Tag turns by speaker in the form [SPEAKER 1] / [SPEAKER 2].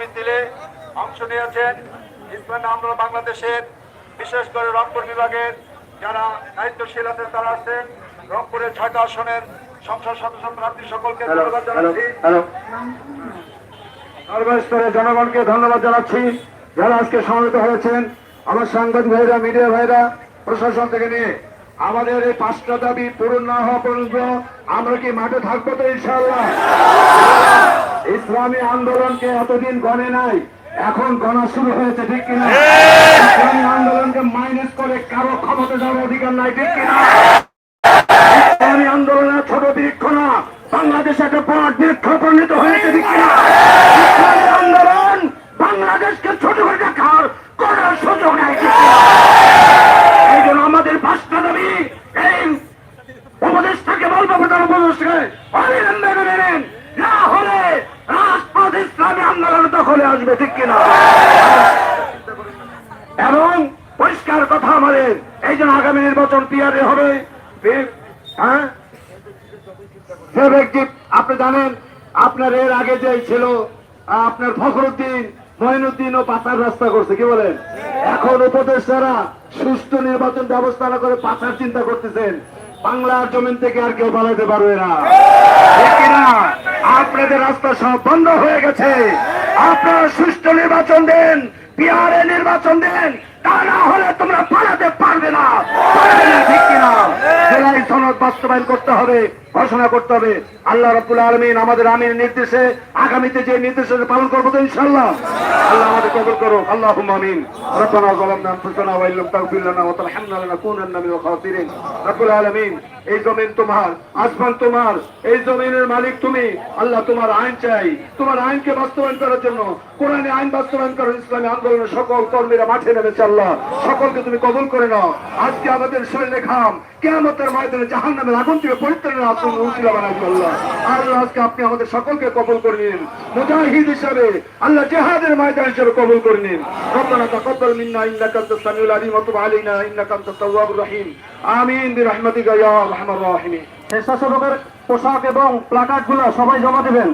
[SPEAKER 1] মিছিলে অংশ নিয়েছেন ইসলামী আন্দোলন বাংলাদেশের বিশেষ করে রংপুর বিভাগের যারা দায়িত্বশীল আছেন তারা আছেন। রংপুরের ছয়টা আসনের সংসদ সদস্য প্রার্থী সকলকে ধন্যবাদ জানাচ্ছি।
[SPEAKER 2] হ্যালো সর্বস্তরে জনগণকে ধন্যবাদ জানাচ্ছি। যারা আজকে সমবেত হয়েছেন আমার সাংবাদিক ভাইরা মিডিয়া ভাইরা প্রশাসন থেকে নিয়ে। আমাদের এই পাঁচটা দাবি পূরণ না হওয়া পর্যন্ত আমরা কি মাঠে থাকব তো ইনশাল্লাহ ইসলামী আন্দোলনকে এতদিন গণে নাই এখন গণা শুরু হয়েছে ঠিক কিনা ইসলামী আন্দোলনকে মাইনাস করে কারও ক্ষমতা যাওয়ার অধিকার নাই ঠিক কিনা ইসলামী আন্দোলনের ছোট বৃক্ষ না বাংলাদেশ একটা বড় বৃক্ষ পরিণত হয়েছে ঠিক কিনা? ইসলামী আন্দোলন বাংলাদেশকে ছোট করে দেখার কোন সুযোগ নাই? এই জন্য আমাদের পাঁচটা দাবি এই উপদেশটাকে বলব প্রধান উপদেশকে অবিলম্বে ইসলামী আন্দোলন দখলে আসবে, ঠিক কিনা? এবং পরিষ্কার কথা আমাদের, এই জন্য আগামী নির্বাচন পিয়ারে হবে হ্যাঁ? আপনি জানেন, আপনার এর আগে যে ছিল আপনার ফখরুদ্দিন, মহিনুদ্দিন ও পাচার রাস্তা করছে, কি বলেন? এখন উপদেষ্টারা সুষ্ঠু নির্বাচন ব্যবস্থা না করে পাচার চিন্তা করতেছেন। বাংলার জমিন থেকে আর কেউ পালাতে পারবে না? আপনাদের রাস্তা সব বন্ধ হয়ে গেছে। আপনারা সুষ্ঠু নির্বাচন দেন, বিহারে নির্বাচন দেন, তা না হলে তোমরা পালাতে পারবে না। বাস্তবায়ন করতে হবে, ঘোষণা করতে হবে। আল্লাহ রাব্বুল আলমিন আমাদের আমির নির্দেশে, আগামীতে যে নির্দেশ পালন করব ইনশাল্লাহ আল্লাহ আমাদের কবুল করো আল্লাহ আমিন। ربنا ظلمنا انفسنا وان لم تغفر لنا وترحمنا لنكونن من الخاسرين رب العالمين এই জমিন তোমার আসমান তোমার এই জমিনের মালিক তুমি আল্লাহ তোমার আইন চাই তোমার আইনকে বাস্তবায়ন করার জন্য কোরআনে আইন বাস্তবায়ন করার ইসলামী আন্দোলনের সকল কর্মীরা মাঠে নেমেছে আল্লাহ সকলকে তুমি কবুল করে নাও আজকে আমাদের শরীরে ঘাম কেমতের ময়দানে জাহান নামের আগুন থেকে পরিত্রাণের আসন উচিলা বানাবি আল্লাহ আল্লাহ আজকে আপনি আমাদের সকলকে কবুল করে নিন মুজাহিদ হিসাবে আল্লাহ জেহাদের ময়দান হিসেবে কবুল করে নিন ربنا تقبل منا انك انت السميع العليم وتب علينا انك انت التواب الرحيم امين برحمتك يا ارحم الراحمين
[SPEAKER 3] স্বেচ্ছাসেবকের পোশাক এবং প্লাকার্ড গুলো সবাই জমা দেবেন